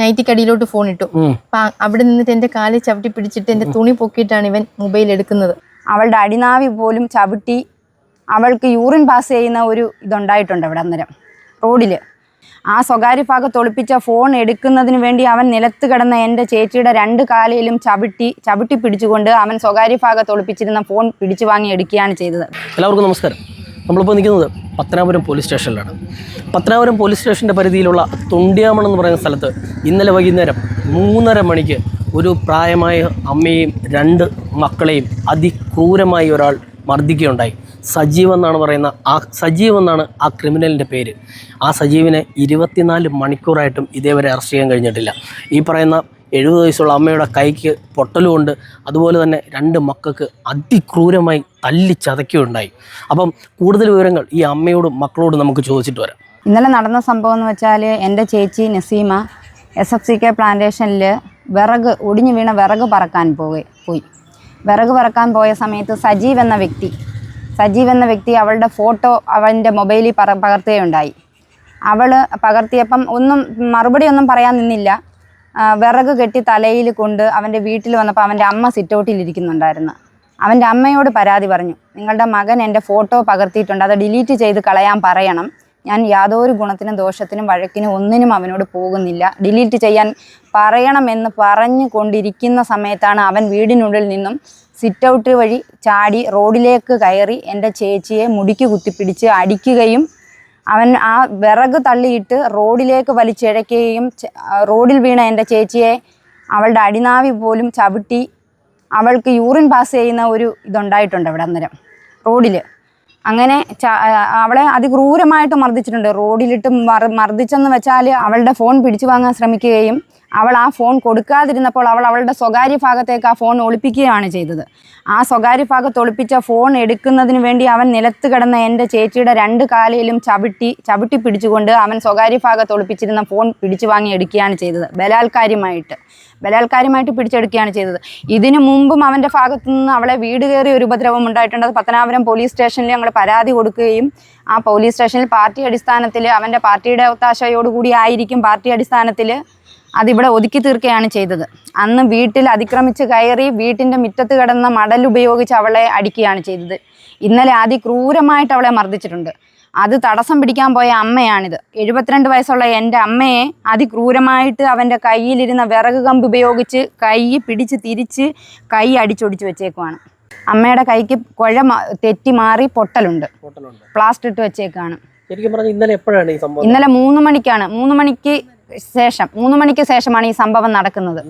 നൈറ്റിക്കടിയിലോട്ട് phone ഇട്ടു അപ്പൊ അവിടെ നിന്നിട്ട് എന്റെ കാലിൽ ചവിട്ടി പിടിച്ചിട്ട് എന്റെ തുണി പൊക്കിയിട്ടാണ് ഇവൻ മൊബൈൽ എടുക്കുന്നത്. അവളുടെ അടിനാവി പോലും ചവിട്ടി അവൾക്ക് യൂറിൻ പാസ് ചെയ്യുന്ന ഒരു ഇതുണ്ടായിട്ടുണ്ട് അവിടെ അന്നേരം റോഡിൽ ആ സ്വകാര്യ ഭാഗത്ത് ഒളിപ്പിച്ച ഫോൺ എടുക്കുന്നതിന് വേണ്ടി അവൻ നിലത്ത് കിടന്ന എന്റെ ചേച്ചിയുടെ രണ്ട് കാലയിലും ചവിട്ടി ചവിട്ടി പിടിച്ചുകൊണ്ട് അവൻ സ്വകാര്യ ഭാഗത്ത് ഒളിപ്പിച്ചിരുന്ന ഫോൺ പിടിച്ചു വാങ്ങി എടുക്കുകയാണ് ചെയ്തത്. എല്ലാവർക്കും നമസ്കാരം. നമ്മളിപ്പോൾ നിൽക്കുന്നത് പത്തനാപുരം പോലീസ് സ്റ്റേഷനിലാണ്. പത്തനാപുരം പോലീസ് സ്റ്റേഷന്റെ പരിധിയിലുള്ള തുണ്ടിയാമണം എന്ന് പറയുന്ന സ്ഥലത്ത് ഇന്നലെ വൈകുന്നേരം മൂന്നര മണിക്ക് ഒരു പ്രായമായ അമ്മയും രണ്ട് മക്കളെയും അതിക്രൂരമായി ഒരാൾ മർദ്ദിക്കുകയുണ്ടായി. സജീവ് എന്നാണ് പറയുന്ന ആ സജീവ് എന്നാണ് ആ ക്രിമിനലിന്റെ പേര്. ആ സജീവിനെ ഇരുപത്തിനാല് മണിക്കൂറായിട്ടും ഇതേവരെ അറസ്റ്റ് ചെയ്യാൻ കഴിഞ്ഞിട്ടില്ല. ഈ പറയുന്ന എഴുപത് വയസ്സുള്ള അമ്മയുടെ കൈക്ക് പൊട്ടലുമുണ്ട് അതുപോലെ തന്നെ രണ്ട് മക്കൾക്ക് അതിക്രൂരമായി തല്ലി ചതക്കുകയുണ്ടായി അപ്പം കൂടുതൽ വിവരങ്ങൾ ഈ അമ്മയോടും മക്കളോടും നമുക്ക് ചോദിച്ചിട്ട് വരാം. ഇന്നലെ നടന്ന സംഭവം എന്ന് വെച്ചാൽ എന്റെ ചേച്ചി Naseema S F C K പ്ലാന്റേഷനിൽ വിറക് ഒടിഞ്ഞു വീണ വിറക് പറക്കാൻ പോയി പോയി. വിറക് പറക്കാൻ പോയ സമയത്ത് സജീവ് എന്ന വ്യക്തി സജീവ് എന്ന വ്യക്തി അവളുടെ ഫോട്ടോ അവന്റെ മൊബൈലിൽ പകർത്തുകയുണ്ടായി. അവൾ പകർത്തിയപ്പം ഒന്നും മറുപടി ഒന്നും പറയാൻ നിന്നില്ല. വിറക് കെട്ടി തലയിൽ കൊണ്ട് അവന്റെ വീട്ടിൽ വന്നപ്പോൾ അവന്റെ അമ്മ സിറ്റൗട്ടിൽ ഇരിക്കുന്നുണ്ടായിരുന്നു. അവന്റെ അമ്മയോട് പരാതി പറഞ്ഞു നിങ്ങളുടെ മകൻ എന്റെ ഫോട്ടോ പകർത്തിയിട്ടുണ്ട് അത് ഡിലീറ്റ് ചെയ്ത് കളയാൻ പറയണം. ഞാൻ യാതൊരു ഗുണത്തിനും ദോഷത്തിനും വഴക്കിനും ഒന്നിനും അവനോട് പോകുന്നില്ല. ഡിലീറ്റ് ചെയ്യാൻ പറയണമെന്ന് പറഞ്ഞു കൊണ്ടിരിക്കുന്ന സമയത്താണ് അവൻ വീടിനുള്ളിൽ നിന്നും സിറ്റ് ഔട്ട് വഴി ചാടി റോഡിലേക്ക് കയറി എന്റെ ചേച്ചിയെ മുടിക്ക് കുത്തിപ്പിടിച്ച് അടിക്കുകയും അവൻ ആ വിറക് തള്ളിയിട്ട് റോഡിലേക്ക് വലിച്ചിഴയ്ക്കുകയും റോഡിൽ വീണ എന്റെ ചേച്ചിയെ അവളുടെ അടിനാവി പോലും ചവിട്ടി അവൾക്ക് യൂറിൻ പാസ് ചെയ്യുന്ന ഒരു ഇതുണ്ടായിട്ടുണ്ട് അവിടെ അന്നേരം റോഡിൽ. അങ്ങനെ അവളെ അതിക്രൂരമായിട്ട് മർദ്ദിച്ചിട്ടുണ്ട്. റോഡിലിട്ട് മർ മർദ്ദിച്ചെന്ന് വെച്ചാൽ അവളുടെ ഫോൺ പിടിച്ചു വാങ്ങാൻ ശ്രമിക്കുകയും അവൾ ആ ഫോൺ കൊടുക്കാതിരുന്നപ്പോൾ അവൾ അവളുടെ സ്വകാര്യ ഭാഗത്തേക്ക് ആ ഫോൺ ഒളിപ്പിക്കുകയാണ് ചെയ്തത്. ആ സ്വകാര്യ ഭാഗത്ത് ഒളിപ്പിച്ച ഫോൺ എടുക്കുന്നതിന് വേണ്ടി അവൻ നിലത്ത് കിടന്ന എന്റെ ചേച്ചിയുടെ രണ്ട് കാലയിലും ചവിട്ടി ചവിട്ടി പിടിച്ചുകൊണ്ട് അവൻ സ്വകാര്യ ഭാഗത്ത് ഒളിപ്പിച്ചിരുന്ന ഫോൺ പിടിച്ചു വാങ്ങി എടുക്കുകയാണ് ചെയ്തത്. ബലാത്കാര്യമായിട്ട് ബലാത്കാരമായിട്ട് പിടിച്ചെടുക്കുകയാണ് ചെയ്തത്. ഇതിനു മുമ്പും അവന്റെ ഭാഗത്തു നിന്ന് അവളെ വീട് കയറി ഒരു ഉപദ്രവം ഉണ്ടായിട്ടുണ്ട്. അത് പത്തനാപുരം പോലീസ് സ്റ്റേഷനിൽ ഞങ്ങൾ പരാതി കൊടുക്കുകയും ആ പോലീസ് സ്റ്റേഷനിൽ പാർട്ടി അടിസ്ഥാനത്തിൽ അവന്റെ പാർട്ടിയുടെ ഒത്താശയോടുകൂടി ആയിരിക്കും. പാർട്ടി അടിസ്ഥാനത്തിൽ അതിവിടെ ഒതുക്കി തീർക്കുകയാണ് ചെയ്തത്. അന്ന് വീട്ടിൽ അതിക്രമിച്ച് കയറി വീട്ടിന്റെ മുറ്റത്ത് കിടന്ന മടൽ ഉപയോഗിച്ച് അവളെ അടിക്കുകയാണ് ചെയ്തത്. ഇന്നലെ അതിക്രൂരമായിട്ട് അവളെ മർദ്ദിച്ചിട്ടുണ്ട്. അത് തടസ്സം പിടിക്കാൻ പോയ അമ്മയാണിത്. എഴുപത്തിരണ്ട് വയസ്സുള്ള എന്റെ അമ്മയെ അതിക്രൂരമായിട്ട് അവന്റെ കയ്യിലിരുന്ന വിറക് കമ്പ് ഉപയോഗിച്ച് കൈ പിടിച്ച് തിരിച്ച് കൈ അടിച്ചൊടിച്ച് വെച്ചേക്കുവാണ്. അമ്മയുടെ കൈക്ക് കുഴ തെറ്റി മാറി പൊട്ടലുണ്ട്. പ്ലാസ്റ്റർ ഇട്ട് വെച്ചേക്കാണ്. ഇന്നലെ മൂന്ന് മണിക്കാണ്. മൂന്ന് മണിക്ക് ശേഷം മൂന്ന് മണിക്ക് ശേഷമാണ് ഈ സംഭവം നടക്കുന്നത്.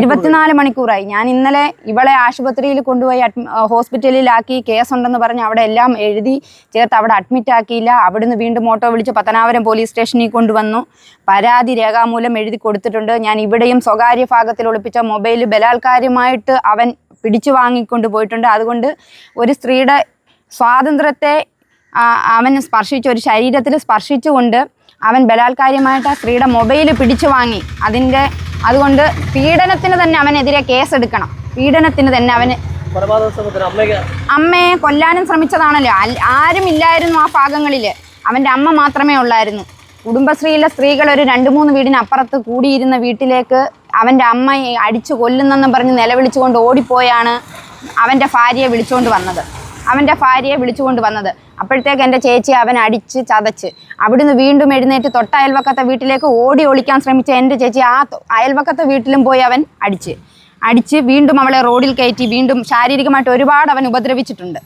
ഇരുപത്തിനാല് മണിക്കൂറായി. ഞാൻ ഇന്നലെ ഇവളെ ആശുപത്രിയിൽ കൊണ്ടുപോയി അഡ്മി ഹോസ്പിറ്റലിലാക്കി കേസുണ്ടെന്ന് പറഞ്ഞ് അവിടെ എല്ലാം എഴുതി ചേർത്ത് അവിടെ അഡ്മിറ്റ് ആക്കിയില്ല. അവിടുന്ന് വീണ്ടും ഓട്ടോ വിളിച്ച് പത്തനാപുരം പോലീസ് സ്റ്റേഷനിൽ കൊണ്ടുവന്നു. പരാതി രേഖാമൂലം എഴുതി കൊടുത്തിട്ടുണ്ട്. ഞാൻ ഇവിടെയും സ്വകാര്യ ഭാഗത്തിൽ ഒളിപ്പിച്ച മൊബൈൽ ബലാത്കാരമായിട്ട് അവൻ പിടിച്ചു വാങ്ങിക്കൊണ്ട് പോയിട്ടുണ്ട്. അതുകൊണ്ട് ഒരു സ്ത്രീയുടെ സ്വാതന്ത്ര്യത്തെ അവൻ സ്പർശിച്ച് ഒരു ശരീരത്തിൽ സ്പർശിച്ചുകൊണ്ട് അവൻ ബലാത്കാര്യമായിട്ട് ആ സ്ത്രീയുടെ മൊബൈൽ പിടിച്ചു വാങ്ങി. അതിന്റെ അതുകൊണ്ട് പീഡനത്തിന് തന്നെ അവനെതിരെ കേസെടുക്കണം. പീഡനത്തിന് തന്നെ അവന് അമ്മയെ കൊല്ലാനും ശ്രമിച്ചതാണല്ലോ. ആരും ഇല്ലായിരുന്നു ആ ഭാഗങ്ങളിൽ അവന്റെ അമ്മ മാത്രമേ ഉള്ളായിരുന്നു. കുടുംബശ്രീയിലെ സ്ത്രീകൾ ഒരു രണ്ട് മൂന്ന് വീടിനപ്പുറത്ത് കൂടിയിരുന്ന വീട്ടിലേക്ക് അവന്റെ അമ്മയെ അടിച്ചു കൊല്ലുന്നെന്ന് പറഞ്ഞ് നിലവിളിച്ചുകൊണ്ട് ഓടിപ്പോയാണ് അവന്റെ ഭാര്യയെ വിളിച്ചുകൊണ്ട് വന്നത്. അവന്റെ ഭാര്യയെ വിളിച്ചുകൊണ്ട് വന്നത്. അപ്പോഴത്തേക്ക് എന്റെ ചേച്ചി അവൻ അടിച്ച് ചതച്ച്. അവിടുന്ന് വീണ്ടും എഴുന്നേറ്റ് തൊട്ട അയൽവക്കത്തെ വീട്ടിലേക്ക് ഓടി ഒളിക്കാൻ ശ്രമിച്ച എന്റെ ചേച്ചി ആ അയൽവക്കത്തെ വീട്ടിലും പോയി അവൻ അടിച്ച്. അടിച്ച് വീണ്ടും അവളെ റോഡിൽ കയറ്റി വീണ്ടും ശാരീരികമായിട്ട് ഒരുപാട് അവൻ ഉപദ്രവിച്ചിട്ടുണ്ട്.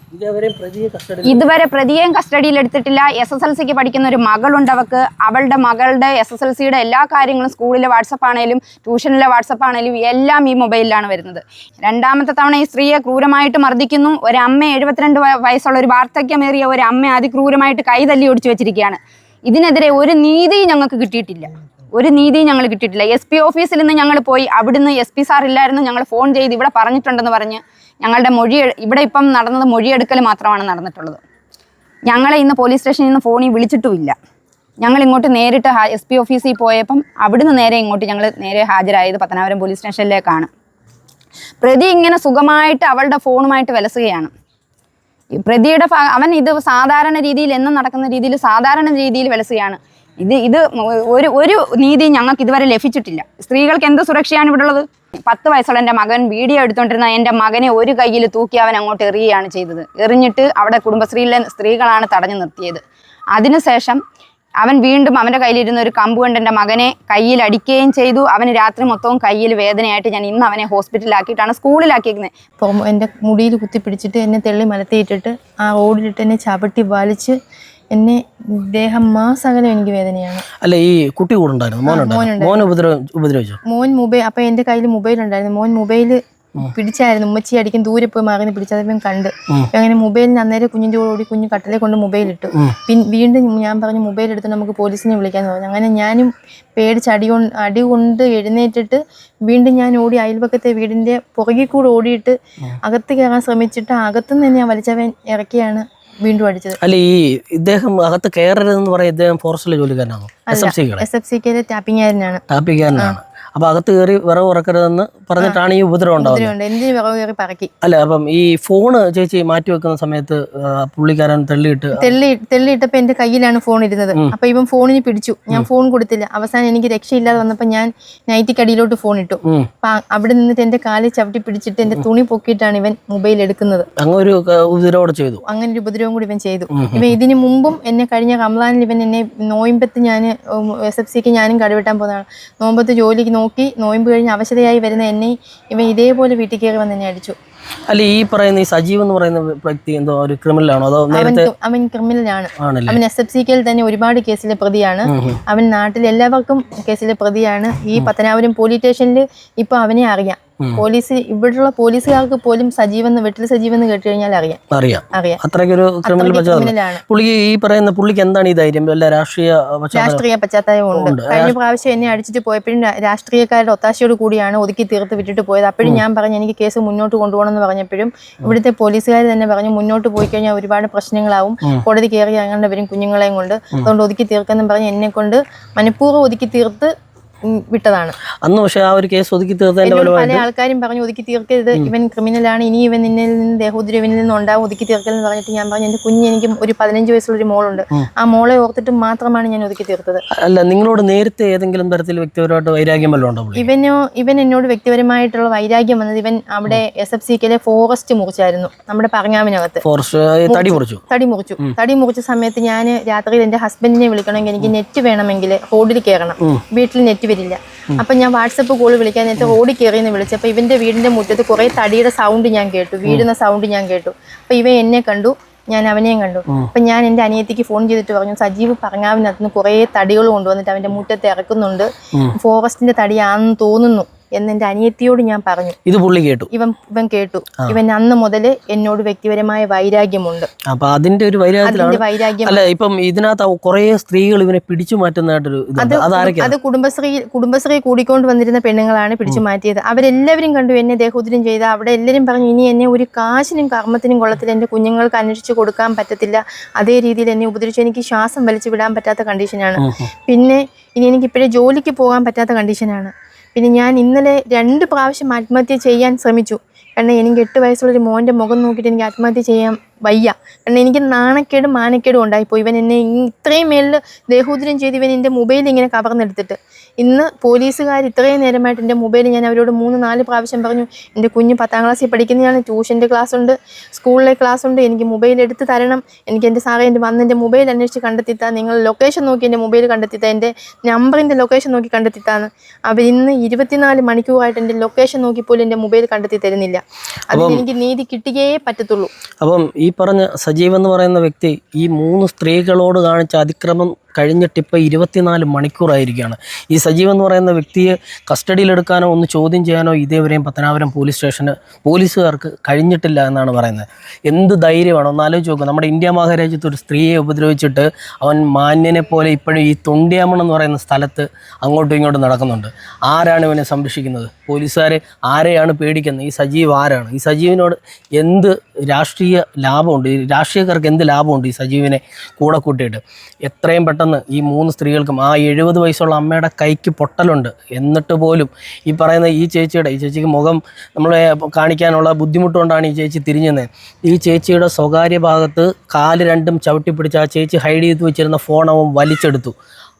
ഇതേവരെ പ്രതിയെയും കസ്റ്റഡിയിൽ എടുത്തിട്ടില്ല. എസ് എസ് എൽ സിക്ക് പഠിക്കുന്ന ഒരു മകളുണ്ട് അവക്ക്. അവളുടെ മകളുടെ എസ് എസ് എൽ സിയുടെ എല്ലാ കാര്യങ്ങളും സ്കൂളിലെ വാട്സപ്പ് ആണേലും ട്യൂഷനിലെ വാട്സപ്പ് ആണേലും എല്ലാം ഈ മൊബൈലിലാണ് വരുന്നത്. രണ്ടാമത്തെ തവണ ഈ സ്ത്രീയെ ക്രൂരമായിട്ട് മർദ്ദിക്കുന്നു. ഒരു അമ്മ എഴുപത്തിരണ്ട് വയ- വയസ്സുള്ള ഒരു വാർദ്ധക്യമേറിയ ഒരു അമ്മ അതിക്രൂരമായിട്ട് കൈ തല്ലി ഒടിച്ചു വെച്ചിരിക്കുകയാണ്. ഇതിനെതിരെ ഒരു നീതിയും ഞങ്ങൾക്ക് കിട്ടിയിട്ടില്ല. ഒരു നീതിയും ഞങ്ങൾ കിട്ടിയിട്ടില്ല. എസ് പി ഓഫീസിൽ നിന്ന് ഞങ്ങൾ പോയി. അവിടുന്ന് എസ് പി സാർ ഇല്ലായിരുന്നു. ഞങ്ങൾ ഫോൺ ചെയ്ത് ഇവിടെ പറഞ്ഞിട്ടുണ്ടെന്ന് പറഞ്ഞ് ഞങ്ങളുടെ മൊഴി ഇവിടെ ഇപ്പം നടന്നത് മൊഴിയെടുക്കൽ മാത്രമാണ് നടന്നിട്ടുള്ളത്. ഞങ്ങളെ ഇന്ന് പോലീസ് സ്റ്റേഷനിൽ നിന്ന് ഫോണിൽ വിളിച്ചിട്ടുമില്ല. ഞങ്ങൾ ഇങ്ങോട്ട് നേരിട്ട് എസ് പി ഓഫീസിൽ പോയപ്പം അവിടുന്ന് നേരെ ഇങ്ങോട്ട് ഞങ്ങൾ നേരെ ഹാജരായത് പത്തനാപുരം പോലീസ് സ്റ്റേഷനിലേക്കാണ് പ്രതി ഇങ്ങനെ സുഖമായിട്ട് അവളുടെ ഫോണുമായിട്ട് വിലസുകയാണ്. പ്രതിയുടെ അവൻ ഇത് സാധാരണ രീതിയിൽ എന്നും നടക്കുന്ന രീതിയിൽ സാധാരണ രീതിയിൽ വിലസുകയാണ്. ഇത് ഇത് ഒരു ഒരു നീതി ഞങ്ങൾക്ക് ഇതുവരെ ലഭിച്ചിട്ടില്ല. സ്ത്രീകൾക്ക് എന്ത് സുരക്ഷയാണ് ഇവിടെ ഉള്ളത് പത്ത് വയസ്സുള്ള എന്റെ മകൻ വീഡിയോ എടുത്തുകൊണ്ടിരുന്ന എന്റെ മകനെ ഒരു കയ്യിൽ തൂക്കി അവൻ അങ്ങോട്ട് എറിയുകയാണ് ചെയ്തത്. എറിഞ്ഞിട്ട് അവിടെ കുടുംബശ്രീയിലെ സ്ത്രീകളാണ് തടഞ്ഞു നിർത്തിയത്. അതിനുശേഷം അവൻ വീണ്ടും അവന്റെ കയ്യിലിരുന്ന ഒരു കമ്പ് കൊണ്ട് എന്റെ മകനെ കയ്യിൽ അടിക്കുകയും ചെയ്തു. അവന് രാത്രി മൊത്തവും കയ്യിൽ വേദനയായിട്ട് ഞാൻ ഇന്ന് അവനെ ഹോസ്പിറ്റലിലാക്കിയിട്ടാണ് സ്കൂളിലാക്കിയിരിക്കുന്നത് പുറം എന്റെ മുടിയിൽ കുത്തിപ്പിടിച്ചിട്ട് എന്നെ തെള്ളി മലത്തിയിട്ടിട്ട് ആ ഓടിലിട്ട് എന്നെ ചവിട്ടി വലിച്ച് എന്നെ ദേഹം മാസകലം എനിക്ക് വേദനയാണ്. അല്ല ഈ കുട്ടി കൂടെ ഉണ്ടായിരുന്നു? മോനുണ്ടായിരുന്നു? മോൻ ഉപദ്രവം ഉപദ്രവിച്ചോ? മോൻ മൊബൈൽ അപ്പൊ എന്റെ കയ്യിൽ മൊബൈൽ ഉണ്ടായിരുന്നു. മോൻ മൊബൈൽ പിടിച്ചായിരുന്നു. ഉമ്മച്ചി അടിക്കും ദൂരെ പോയി മാറി പിടിച്ചത് ഇവൻ കണ്ട്. അങ്ങനെ മൊബൈലിന് അന്നേരം കുഞ്ഞിന്റെ കൂടെ ഓടി കുഞ്ഞ് കട്ടലെ കൊണ്ട് മൊബൈൽ ഇട്ടു. പിന്നെ വീണ്ടും ഞാൻ പറഞ്ഞു മൊബൈൽ എടുത്ത് നമുക്ക് പോലീസിനെ വിളിക്കാന്ന് പറഞ്ഞു. അങ്ങനെ ഞാനും പേടിച്ച് അടി കൊണ്ട് അടി കൊണ്ട് എഴുന്നേറ്റിട്ട് വീണ്ടും ഞാൻ ഓടി അയൽപക്കത്തെ വീടിന്റെ പുറകിൽ കൂടെ ഓടിയിട്ട് അകത്ത് കയറാൻ ശ്രമിച്ചിട്ട് അകത്തുനിന്ന് തന്നെ ഞാൻ വലിച്ചവൻ ഇറക്കിയാണ്. വീണ്ടും അടിച്ചത്. അല്ല ഈ ഇദ്ദേഹം അകത്ത് കയറരുതെന്ന് പറയാൻ ഇദ്ദേഹം ഫോറസ്റ്റിലെ ജോലിക്കാരനാണോ? എസ് എഫ് സികളെ എസ് എഫ് സി ടാപ്പിംഗ് ടാപ്പിങ്ങാരനാണ് ടാപ്പിക്കാരനാണ് അപ്പൊ അകത്ത് കയറി വിറവ് ഉറക്കരുതെന്ന് പറഞ്ഞിട്ടാണ് ഈ ഉപദ്രവം ഉണ്ടാവുന്നത്. പറക്കി? അല്ല അപ്പം ഈ ഫോണ് ചേച്ചി മാറ്റി വെക്കുന്ന സമയത്ത് പുള്ളിക്കാരൻ തള്ളിയിട്ട് തെള്ളി തെള്ളിയിട്ടപ്പോ എന്റെ കയ്യിലാണ് ഫോൺ ഇരുന്നത്. അപ്പൊ ഇവൻ ഫോണിന് പിടിച്ചു. ഞാൻ ഫോൺ കൊടുത്തില്ല. അവസാനം എനിക്ക് രക്ഷയില്ലാതെ വന്നപ്പോ ഞാൻ നൈറ്റിക്കടിയിലോട്ട് ഫോൺ ഇട്ടു. അപ്പൊ അവിടെ നിന്നിട്ട് എന്റെ കാലിൽ ചവിട്ടി പിടിച്ചിട്ട് എന്റെ തുണി പൊക്കിയിട്ടാണ് ഇവൻ മൊബൈൽ എടുക്കുന്നത്. അങ്ങനെ ഒരു ഉപദ്രവം ചെയ്തു. അങ്ങനെ ഒരു ഉപദ്രവം കൂടി ഇവൻ ചെയ്തു. ഇവ ഇതിന് മുമ്പും എന്നെ കഴിഞ്ഞ റംലാനിൽ ഇവൻ എന്നെ നോയമ്പത്ത് ഞാൻ എസ് എഫ് സിക്ക് ഞാനും കടവെട്ടാൻ പോകുന്നതാണ് നോമ്പത്ത് ജോലിക്ക് നോക്കി നോയമ്പ് കഴിഞ്ഞ് അവശതയായി വരുന്ന എന്നെ ഇവൻ ഇതേപോലെ വീട്ടിൽ കയറി വന്ന് എന്നെ അടിച്ചു. അല്ല ഈ പറയുന്ന ഈ സജീവ് എന്ന് പറയുന്ന വ്യക്തി എന്തോ ഒരു ക്രിമിനൽ ആണോ? അതോ അവൻ നേരത്തെ അവൻ ക്രിമിനലാണ് അവൻ എസ് എഫ് സി കെയിൽ തന്നെ ഒരുപാട് കേസിലെ പ്രതിയാണ്. അവൻ നാട്ടിൽ എല്ലാവർക്കും കേസിലെ പ്രതിയാണ്. ഈ പത്തനാപുരം പോലീസ് സ്റ്റേഷനിൽ ഇപ്പൊ അവനെ അറിയാം. പോലീസ് ഇവിടെയുള്ള പോലീസുകാർക്ക് പോലും സജീവെന്ന് വെട്ടിൽ സജീവെന്ന് കേട്ട് കഴിഞ്ഞാൽ അറിയാം. അറിയാം. അറിയാം. അത്രയ്ക്കൊരു ക്രിമിനൽ പശ്ചാത്തലം. പുള്ളിക്ക് ഈ പറയുന്ന പുള്ളിക്ക് എന്താണ് ഈ ധൈര്യം? വല്ല രാഷ്ട്രീയ രാഷ്ട്രീയ പശ്ചാത്തലം ഉണ്ട്. കഴിഞ്ഞ പ്രാവശ്യം എന്നെ അടിച്ചിട്ട് പോയപ്പോഴും രാഷ്ട്രീയക്കാരുടെ ഒത്താശയോട് കൂടിയാണ് ഒതുക്കി തീർത്ത് വിട്ടിട്ട് പോയത്. അപ്പോഴും ഞാൻ പറഞ്ഞു എനിക്ക് കേസ് മുന്നോട്ട് കൊണ്ടുപോകണം എന്ന് പറഞ്ഞപ്പോഴും ഇവിടുത്തെ പോലീസുകാർ തന്നെ പറഞ്ഞു മുന്നോട്ട് പോയി കഴിഞ്ഞാൽ ഒരുപാട് പ്രശ്നങ്ങളാവും. കോടതി കയറി അങ്ങനെ വരും കുഞ്ഞുങ്ങളെയും കൊണ്ട്. അതുകൊണ്ട് ഒതുക്കി തീർക്കുന്നു പറഞ്ഞ് എന്നെ കൊണ്ട് മനഃപൂർവം ഒതുക്കി തീർത്ത് വിട്ടതാണ്. അന്ന് പക്ഷെ ആ ഒരു കേസ് ഒതുക്കി തീർത്തതിന്റെ പല ആൾക്കാരും പറഞ്ഞു ഒതുക്കി തീർക്കരുത്. ഇവൻ ക്രിമിനൽ ആണ് ഇനി ഇവൻ നിന്നിൽ നിന്ന് ദേഹോദ്രവിനിൽ നിന്ന് ഉണ്ടാവും. ഒതുക്കി തീർക്കലെന്ന് പറഞ്ഞിട്ട് ഞാൻ പറഞ്ഞു എന്റെ കുഞ്ഞ് എനിക്ക് ഒരു പതിനഞ്ച് വയസ്സുള്ള ഒരു മോളുണ്ട്. ആ മോളെ ഓർത്തിട്ട് മാത്രമാണ് ഞാൻ ഒതുക്കി തീർത്തത്. അല്ല നിങ്ങളോട് നേരത്തെ ഏതെങ്കിലും തരത്തിൽ വ്യക്തിപരമായിട്ട് വൈരാഗ്യം വല്ലതും ഉണ്ടോ ഇവനോ ഇവൻ എന്നോട് വ്യക്തിപരമായിട്ടുള്ള വൈരാഗ്യം വന്നത് ഇവൻ അവിടെ എസ് എഫ് സി കെയിലെ ഫോറസ്റ്റ് മുറിച്ചായിരുന്നു. നമ്മുടെ പറഞ്ഞാമിനകത്ത് തടി മുറിച്ചു. തടി മുറിച്ചു. തടി മുറിച്ച സമയത്ത് ഞാൻ രാത്രിയിൽ എന്റെ ഹസ്ബൻഡിനെ വിളിക്കണമെങ്കിൽ എനിക്ക് നെറ്റ് വേണമെങ്കിൽ റോഡിൽ കയറണം. വീട്ടിൽ നെറ്റ് വരില്ല. അപ്പൊ ഞാൻ വാട്സപ്പ് കോൾ വിളിക്കാൻ നേരത്തെ ഓടി കയറിയെന്ന് വിളിച്ചപ്പോൾ ഇവന്റെ വീടിന്റെ മുറ്റത്ത് കുറേ തടിയുടെ സൗണ്ട് ഞാൻ കേട്ടു. വീടുന്ന സൗണ്ട് ഞാൻ കേട്ടു. അപ്പൊ ഇവൻ എന്നെ കണ്ടു. ഞാൻ അവനെയും കണ്ടു. അപ്പൊ ഞാൻ എന്റെ അനിയത്തിക്ക് ഫോൺ ചെയ്തിട്ട് പറഞ്ഞു സജീവ് പറഞ്ഞാവിനകത്ത് നിന്ന് കുറേ തടികൾ കൊണ്ടുവന്നിട്ട് അവന്റെ മുറ്റത്ത് ഇറക്കുന്നുണ്ട്. ഫോറസ്റ്റിന്റെ തടിയാണെന്ന് തോന്നുന്നു. എന്ന് എന്റെ അനിയത്തിയോട് ഞാൻ പറഞ്ഞു. ഇത് പുള്ളി കേട്ടു. ഇവൻ ഇവൻ കേട്ടു. ഇവൻ അന്ന് മുതൽ എന്നോട് വ്യക്തിപരമായ വൈരാഗ്യമുണ്ട്. അപ്പൊ അതിന്റെ ഒരു വൈരാഗ്യം അല്ല ഇപ്പം ഇതിനകത്ത് കുറെ സ്ത്രീകൾ ഇവനെ പിടിച്ചു മാറ്റുന്നതായിട്ടൊരു അത് കുടുംബശ്രീ കുടുംബശ്രീ കൂടിക്കൊണ്ട് വന്നിരുന്ന പെണ്ണുങ്ങളാണ് പിടിച്ചു മാറ്റിയത്. അവരെല്ലാവരും കണ്ടു എന്നെ ദേഹോദരം ചെയ്ത. അവിടെ എല്ലാവരും പറഞ്ഞു ഇനി എന്നെ ഒരു കാശിനും കർമ്മത്തിനും കൊള്ളത്തിൽ എന്റെ കുഞ്ഞുങ്ങൾക്ക് അന്വേഷിച്ച് കൊടുക്കാൻ പറ്റത്തില്ല. അതേ രീതിയിൽ എന്നെ ഉപദ്രവിച്ചു എനിക്ക് ശ്വാസം വലിച്ചു വിടാൻ പറ്റാത്ത കണ്ടീഷനാണ് പിന്നെ ഇനി എനിക്ക് ഇപ്പോഴേ ജോലിക്ക് പോകാൻ പറ്റാത്ത കണ്ടീഷനാണ് പിന്നെ ഞാൻ ഇന്നലെ രണ്ട് പ്രാവശ്യം ആത്മഹത്യ ചെയ്യാൻ ശ്രമിച്ചു. കാരണം എനിക്ക് എട്ട് വയസ്സുള്ളൊരു മോന്റെ മുഖം നോക്കിയിട്ട് എനിക്ക് ആത്മഹത്യ ചെയ്യാൻ വയ്യ. കാരണം എനിക്ക് നാണക്കേടും മാനക്കേടും ഉണ്ടായിപ്പോയി. ഇവൻ എന്നെ ഇത്രയും മേളിൽ ദേഹോദരം ചെയ്ത് ഇവൻ എന്റെ മൊബൈൽ ഇങ്ങനെ കവർന്നെടുത്തിട്ട്. ഇന്ന് പോലീസുകാർ ഇത്രയും നേരമായിട്ട് എന്റെ മൊബൈൽ ഞാൻ അവരോട് മൂന്ന് നാല് പ്രാവശ്യം പറഞ്ഞു എന്റെ കുഞ്ഞ് പത്താം ക്ലാസ്സിൽ പഠിക്കുന്നതാണ് ട്യൂഷന്റെ ക്ലാസ് ഉണ്ട് സ്കൂളിലെ ക്ലാസ് ഉണ്ട് എനിക്ക് മൊബൈൽ എടുത്ത് തരണം എനിക്ക് എന്റെ സാറേ എന്റെ വന്ന് എന്റെ മൊബൈൽ അന്വേഷിച്ച് കണ്ടെത്തിത്താ നിങ്ങൾ ലൊക്കേഷൻ നോക്കി എന്റെ മൊബൈൽ കണ്ടെത്തിത്താ എന്റെ നമ്പറിന്റെ ലൊക്കേഷൻ നോക്കി കണ്ടെത്തിത്താന്ന്. അവർ ഇന്ന് ഇരുപത്തിനാല് മണിക്കൂറായിട്ട് എന്റെ ലൊക്കേഷൻ നോക്കി പോലും എന്റെ മൊബൈൽ കണ്ടെത്തി തരുന്നില്ല. അതിന് എനിക്ക് നീതി കിട്ടുകയേ പറ്റത്തുള്ളൂ. അപ്പം ഈ പറഞ്ഞ സജീവ് എന്ന് പറയുന്ന വ്യക്തി ഈ മൂന്ന് സ്ത്രീകളോട് കാണിച്ച അതിക്രമം കഴിഞ്ഞിട്ട് ഇപ്പോൾ ഇരുപത്തിനാല് മണിക്കൂറായിരിക്കുകയാണ്. ഈ സജീവ് എന്ന് പറയുന്ന വ്യക്തിയെ കസ്റ്റഡിയിലെടുക്കാനോ ഒന്ന് ചോദ്യം ചെയ്യാനോ ഇതേവരെയും പത്തനാപുരം പോലീസ് സ്റ്റേഷന് പോലീസുകാർക്ക് കഴിഞ്ഞിട്ടില്ല എന്നാണ് പറയുന്നത്. എന്ത് ധൈര്യമാണ്? ഒന്ന് ആലോചിച്ച് നോക്കുക നമ്മുടെ ഇന്ത്യ മഹാരാജ്യത്ത് ഒരു സ്ത്രീയെ ഉപദ്രവിച്ചിട്ട് അവൻ മാന്യനെ പോലെ ഇപ്പോഴും ഈ തൊണ്ടിയാമണം എന്ന് പറയുന്ന സ്ഥലത്ത് അങ്ങോട്ടും ഇങ്ങോട്ടും നടക്കുന്നുണ്ട്. ആരാണ് ഇവനെ സംരക്ഷിക്കുന്നത്? പോലീസുകാരെ ആരെയാണ് പേടിക്കുന്നത്? ഈ സജീവ് ആരാണ്? ഈ സജീവിനോട് എന്ത് രാഷ്ട്രീയ ലാഭമുണ്ട്? രാഷ്ട്രീയക്കാർക്ക് എന്ത് ലാഭമുണ്ട് ഈ സജീവിനെ കൂടെ കൂട്ടിയിട്ട്? എത്രയും പെട്ടെന്ന് ഈ മൂന്ന് സ്ത്രീകൾക്കും ആ എഴുപത് വയസ്സുള്ള അമ്മയുടെ കൈക്ക് പൊട്ടലുണ്ട്. എന്നിട്ട് പോലും ഈ പറയുന്ന ഈ ചേച്ചിയുടെ ഈ ചേച്ചിക്ക് മുഖം നമ്മളെ കാണിക്കാനുള്ള ബുദ്ധിമുട്ടുകൊണ്ടാണ് ഈ ചേച്ചി തിരിഞ്ഞത് ഈ ചേച്ചിയുടെ സ്വകാര്യ ഭാഗത്ത് കാൽ രണ്ടും ചവിട്ടി പിടിച്ച് ആ ചേച്ചി ഹൈഡ് ചെയ്ത് വെച്ചിരുന്ന ഫോണവും വലിച്ചെടുത്തു.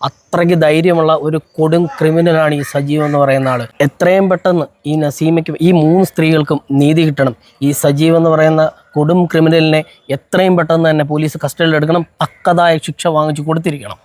അത്രയ്ക്ക് ധൈര്യമുള്ള ഒരു കൊടും ക്രിമിനലാണ് ഈ സജീവ് എന്ന് പറയുന്ന ആൾ എത്രയും പെട്ടെന്ന് ഈ നസീമയ്ക്ക് ഈ മൂന്ന് സ്ത്രീകൾക്കും നീതി കിട്ടണം. ഈ സജീവ് എന്ന് പറയുന്ന കൊടും ക്രിമിനലിനെ എത്രയും പെട്ടെന്ന് തന്നെ പോലീസ് കസ്റ്റഡിയിൽ എടുക്കണം തക്കതായ ശിക്ഷ വാങ്ങിച്ചു കൊടുത്തിരിക്കണം.